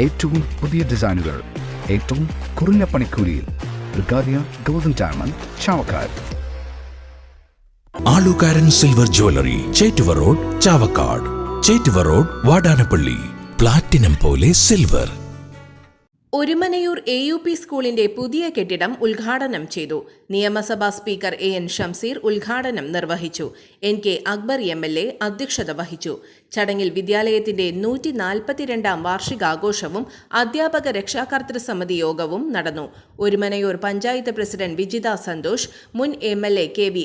ഏറ്റവും പുതിയ ഡിസൈനുകൾ ഏറ്റവും കുറഞ്ഞ പണിക്കൂലിയിൽ. ബ്രിഗാദിയ golden diamond Chavakkad. Alukkaran silver jewellery Chettuva road Chavakkad. Chettuva road Vadanappally. Platinum പോലെ silver. Orumanayur A U P സ്കൂളിന്റെ പുതിയ കെട്ടിടം ഉദ്ഘാടനം ചെയ്തു. നിയമസഭാ സ്പീക്കർ എ എൻ ഷംസീർ ഉദ്ഘാടനം നിർവഹിച്ചു. N K Akbar M L A അധ്യക്ഷത വഹിച്ചു. ചടങ്ങിൽ വിദ്യാലയത്തിന്റെ നൂറ്റി നാൽപ്പത്തിരണ്ടാം വാർഷികാഘോഷവും അധ്യാപക രക്ഷാകർതൃ സമിതി യോഗവും നടന്നു. ഒരുമനയൂർ പഞ്ചായത്ത് പ്രസിഡന്റ് വിജിത സന്തോഷ് മുൻ M L A K V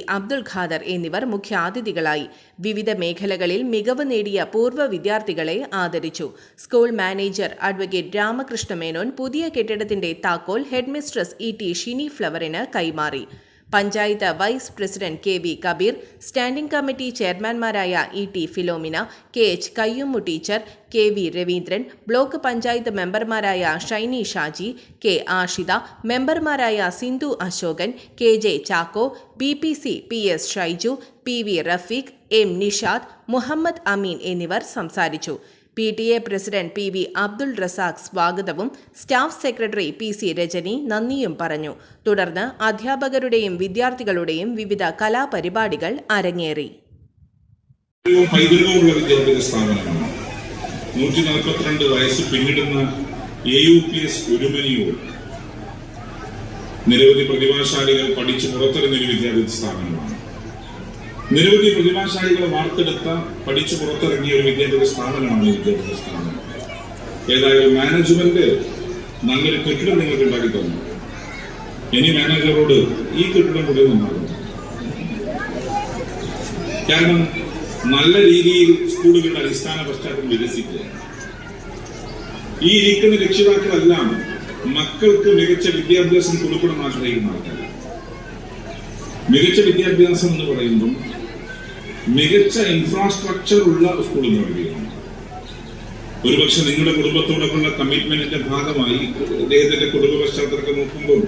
Khader എന്നിവർ മുഖ്യാതിഥികളായി. വിവിധ മേഖലകളിൽ മികവ് നേടിയ പൂർവ വിദ്യാർത്ഥികളെ ആദരിച്ചു. School manager advocate Ramakrishna Menon പുതിയ കെട്ടിടത്തിന്റെ താക്കോൽ ഹെഡ്മിസ്ട്രസ് ഇ ടി ഷിനി ഫ്ലവറിന് കൈമാറി. Panchayat vice president K V Kabeer standing committee ചെയർമാൻമാരായ E T Philomina K H Kayyummu teacher K V Raveendran block panchayat മെമ്പർമാരായ ഷൈനി ഷാജി കെ ആഷിത മെമ്പർമാരായ Sindhu Ashokan K J Chacko B P C P S Shaiju P V Rafeeq M Nishad Muhammad Ameen എന്നിവർ സംസാരിച്ചു. P T A president P V Abdul Razak സ്വാഗതവും staff secretary P C Rajani നന്ദിയും പറഞ്ഞു. തുടർന്ന് അധ്യാപകരുടെയും വിദ്യാർത്ഥികളുടെയും വിവിധ കലാപരിപാടികൾ അരങ്ങേറി. നൂറ്റി നാൽപ്പത്തിരണ്ട് വയസ്സ് പിന്നിടുന്ന നിരവധി പ്രതിഭാശാലികൾ പഠിച്ചു പുറത്തിറങ്ങിയ വിദ്യാഭ്യാസ സ്ഥാപനമാണ്. നിരവധി പ്രതിഭാശാലികളെ വാർത്തെടുത്ത പഠിച്ചു പുറത്തിറങ്ങിയ ഒരു വിദ്യാഭ്യാസ സ്ഥാപനമാണ് വിദ്യാഭ്യാസ സ്ഥാപനം. ഏതായാലും മാനേജ്മെന്റ് നല്ലൊരു കെട്ടിടം നിങ്ങൾക്ക് ഉണ്ടാക്കി തന്നു. ഇനി മാനേജറോട് ഈ കെട്ടിടം കൂടി നന്നാകുന്നു കാരണം നല്ല രീതിയിൽ സ്കൂളുകളുടെ അടിസ്ഥാന പശ്ചാത്തലം വികസിക്കുക. ഈ ഇരിക്കുന്ന രക്ഷിതാക്കളെല്ലാം മക്കൾക്ക് മികച്ച വിദ്യാഭ്യാസം കൊടുക്കണം ആഗ്രഹിക്കുന്ന ആൾക്കാർ മികച്ച വിദ്യാഭ്യാസം എന്ന് പറയുമ്പം മികച്ച ഇൻഫ്രാസ്ട്രക്ചർ ഉള്ള സ്കൂളിൽ പറയുകയാണ്. ഒരുപക്ഷെ നിങ്ങളുടെ കുടുംബത്തോടൊപ്പമുള്ള കമ്മിറ്റ്മെന്റിന്റെ ഭാഗമായി അദ്ദേഹത്തിന്റെ കുടുംബ പശ്ചാത്തലമൊക്കെ നോക്കുമ്പോൾ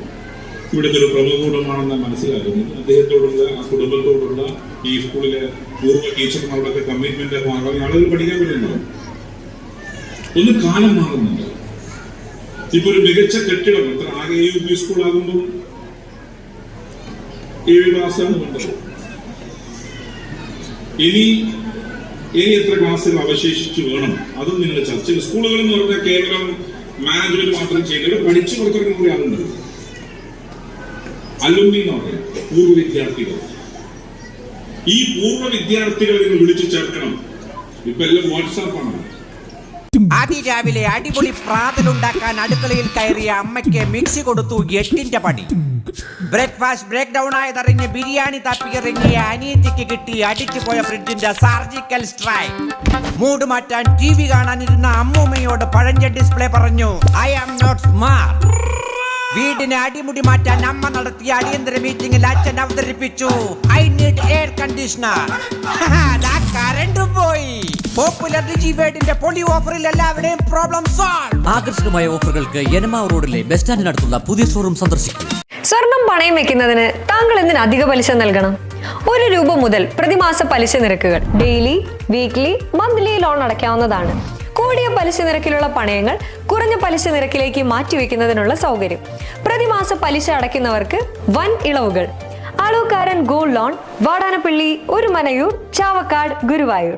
ഇവിടുത്തെ ഒരു പ്രമുഖ കുടുംബമാണെന്ന് മനസ്സിലാക്കുന്നു. അദ്ദേഹത്തോടുള്ള ആ കുടുംബത്തോടുള്ള ഈ സ്കൂളിലെ പൂർവ ടീച്ചർമാരുടെ കമ്മിറ്റ്മെന്റ് ഭാഗമായി ആളുകൾ പഠിക്കാൻ വരുന്നുണ്ടാവും ഒന്ന് കാലം മാറുന്നുണ്ട്. ഇപ്പൊ ഒരു മികച്ച കെട്ടിടം എത്ര ആകെ യു പി സ്കൂൾ ആകുമ്പോൾ ഏഴ് ക്ലാസ്സാണ് വേണ്ടത്. ഇനി ഇനി എത്ര ക്ലാസ്സുകൾ അവശേഷിച്ചു വേണം? അതും നിങ്ങൾ ചർച്ച ചെയ്യും സ്കൂളുകൾ എന്ന് പറഞ്ഞാൽ കേവലം മാനേജ്മെന്റ് മാത്രം ചെയ്യുന്നത് പഠിച്ചു പുറത്തിറങ്ങുന്ന കുറെ ആളുണ്ട് അലുമിനി എന്ന് പറയാം പൂർവ വിദ്യാർത്ഥികൾ. ഈ പൂർവ വിദ്യാർത്ഥികളെ നിങ്ങൾ വിളിച്ചു ചേർക്കണം. ഇപ്പൊ എല്ലാം വാട്സാപ്പാണ്. അതിരാവിലെ അടിപൊളി പ്രാതലുണ്ടാക്കാൻ അടുക്കളയിൽ കയറിയ അമ്മയ്ക്ക് മിക്സി കൊടുത്തു എട്ടിന്റെ പണി. ബ്രേക്ക്ഫാസ്റ്റ് ബ്രേക്ക് ഡൗൺ ആയതറിഞ്ഞ് ബിരിയാണി തപ്പിയിറങ്ങിയ അനിയത്തിക്ക് കിട്ടി അടിച്ചു പോയ ഫ്രിഡ്ജിന്റെ സർജിക്കൽ സ്ട്രൈക്ക് മൂഡ് മാറ്റാൻ ടി വി കാണാനിരുന്ന അമ്മൂമ്മയോട് പഴഞ്ച ഡിസ്പ്ലേ പറഞ്ഞു ഐ ആം നോട്ട് സ്മാർട്ട് വീടിനെ അടിമുടി മാറ്റാൻ അമ്മ നടത്തിയ അടിയന്തര മീറ്റിംഗിൽ അച്ഛൻ അവതരിപ്പിച്ചു ഐ നീഡ് എയർ കണ്ടീഷണർ പോയി. പോപ്പുലർ ഡിജിവേഡിന്റെ പൊളി ഓഫറിൽ എല്ലാവരുടെയും പ്രോബ്ലം സോൾവ് ആകർഷകമായ ഓഫറുകൾക്ക് യനമാവ് റോഡിലെ ബസ് സ്റ്റാൻഡിനടുത്തുള്ള പുതിയ ഷോറൂം സന്ദർശിക്കും. സ്വർണം പണയം വെക്കുന്നതിന് താങ്കൾ എന്തിന് അധിക പലിശ നൽകണം? ഒരു രൂപ മുതൽ പ്രതിമാസ പലിശ നിരക്കുകൾ ഡെയിലി വീക്ക്ലി മന്ത്ലി ലോൺ അടയ്ക്കാവുന്നതാണ്. കൂടിയ പലിശ നിരക്കിലുള്ള പണയങ്ങൾ കുറഞ്ഞ പലിശ നിരക്കിലേക്ക് മാറ്റിവെക്കുന്നതിനുള്ള സൗകര്യം. പ്രതിമാസ പലിശ അടയ്ക്കുന്നവർക്ക് വൻ ഇളവുകൾ. Alukkaran gold loan Vadanappally Orumanayur Chavakkad Guruvayur.